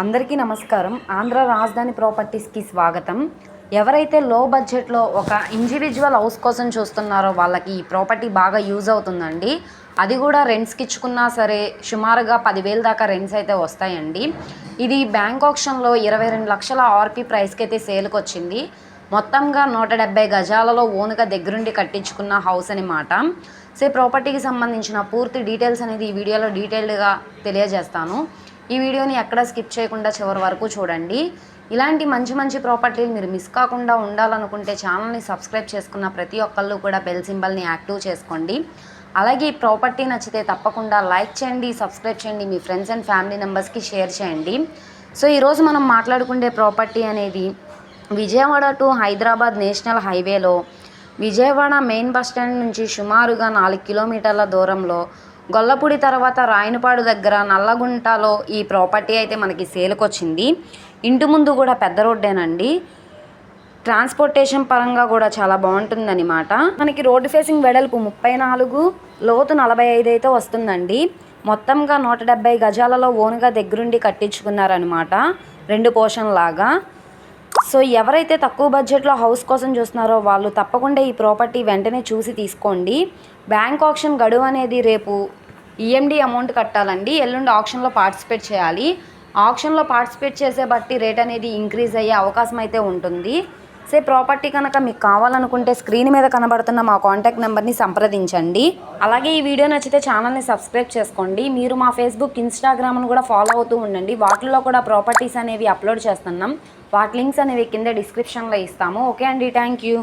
అందరికీ నమస్కారం. ఆంధ్ర రాజధాని ప్రాపర్టీస్కి స్వాగతం. ఎవరైతే లో బడ్జెట్లో ఒక ఇండివిజువల్ హౌస్ కోసం చూస్తున్నారో వాళ్ళకి ఈ ప్రాపర్టీ బాగా యూజ్ అవుతుందండి. అది కూడా రెంట్స్కి ఇచ్చుకున్నా సరే సుమారుగా పదివేల దాకా రెంట్స్ అయితే వస్తాయండి. ఇది బ్యాంక్ ఆప్షన్లో ఇరవై రెండు లక్షల ఆర్పి ప్రైస్కి అయితే సేల్కి వచ్చింది మొత్తంగా నూట డెబ్బై గజాలలో ఓనుగా దగ్గరుండి కట్టించుకున్న హౌస్ అనమాట సో ప్రాపర్టీకి సంబంధించిన పూర్తి డీటెయిల్స్ అనేది ఈ వీడియోలో డీటెయిల్డ్గా తెలియజేస్తాను. ఈ వీడియోని ఎక్కడ స్కిప్ చేయకుండా చివరి వరకు చూడండి. ఇలాంటి మంచి మంచి ప్రాపర్టీలు మీరు మిస్ కాకుండా ఉండాలనుకుంటే ఛానల్ని సబ్స్క్రైబ్ చేసుకున్న ప్రతి ఒక్కళ్ళు కూడా బెల్ సింబల్ని యాక్టివ్ చేసుకోండి. అలాగే ఈ ప్రాపర్టీ నచ్చితే తప్పకుండా లైక్ చేయండి సబ్స్క్రైబ్ చేయండి మీ ఫ్రెండ్స్ అండ్ ఫ్యామిలీ మెంబర్స్కి షేర్ చేయండి. సో ఈరోజు మనం మాట్లాడుకునే ప్రాపర్టీ అనేది విజయవాడ టు హైదరాబాద్ నేషనల్ హైవేలో విజయవాడ మెయిన్ బస్ స్టాండ్ నుంచి సుమారుగా నాలుగు కిలోమీటర్ల దూరంలో గొల్లపూడి తర్వాత రాయనపాడు దగ్గర నల్లగుంటలో ఈ ప్రాపర్టీ అయితే మనకి సేలుకొచ్చింది. ఇంటి ముందు కూడా పెద్ద రోడ్డేనండి. ట్రాన్స్పోర్టేషన్ పరంగా కూడా చాలా బాగుంటుందన్నమాట. మనకి రోడ్డు ఫేసింగ్ వెడల్పు ముప్పై నాలుగు లోతు నలభై ఐదు అయితే వస్తుందండి. మొత్తంగా నూట డెబ్బై గజాలలో ఓనుగా దగ్గరుండి కట్టించుకున్నారనమాట రెండు పోర్షన్ లాగా సో ఎవరైతే తక్కువ బడ్జెట్లో హౌస్ కోసం చూస్తున్నారో వాళ్ళు తప్పకుండా ఈ ప్రాపర్టీ వెంటనే చూసి తీసుకోండి. బ్యాంక్ ఆప్షన్ గడువు అనేది రేపు ఈఎండి అమౌంట్ కట్టాలండి. ఎల్లుండి ఆప్షన్లో పార్టిసిపేట్ చేయాలి. ఆప్షన్లో పార్టిసిపేట్ చేసే బట్టి రేట్ అనేది ఇంక్రీజ్ అయ్యే అవకాశం అయితే ఉంటుంది. సే ప్రాపర్టీ కనుక మీకు కావాలనుకుంటే స్క్రీన్ మీద కనబడుతున్న మా కాంటాక్ట్ నెంబర్ని సంప్రదించండి. అలాగే ఈ వీడియో నచ్చితే ఛానల్ని సబ్స్క్రైబ్ చేసుకోండి. మీరు మా ఫేస్బుక్ ఇన్స్టాగ్రామ్ను కూడా ఫాలో అవుతూ ఉండండి. వాటిల్లో కూడా ప్రాపర్టీస్ అనేవి అప్లోడ్ చేస్తున్నాం. వాటి లింక్స్ అనేవి కింద డిస్క్రిప్షన్లో ఇస్తాము. ఓకే అండి. Thank you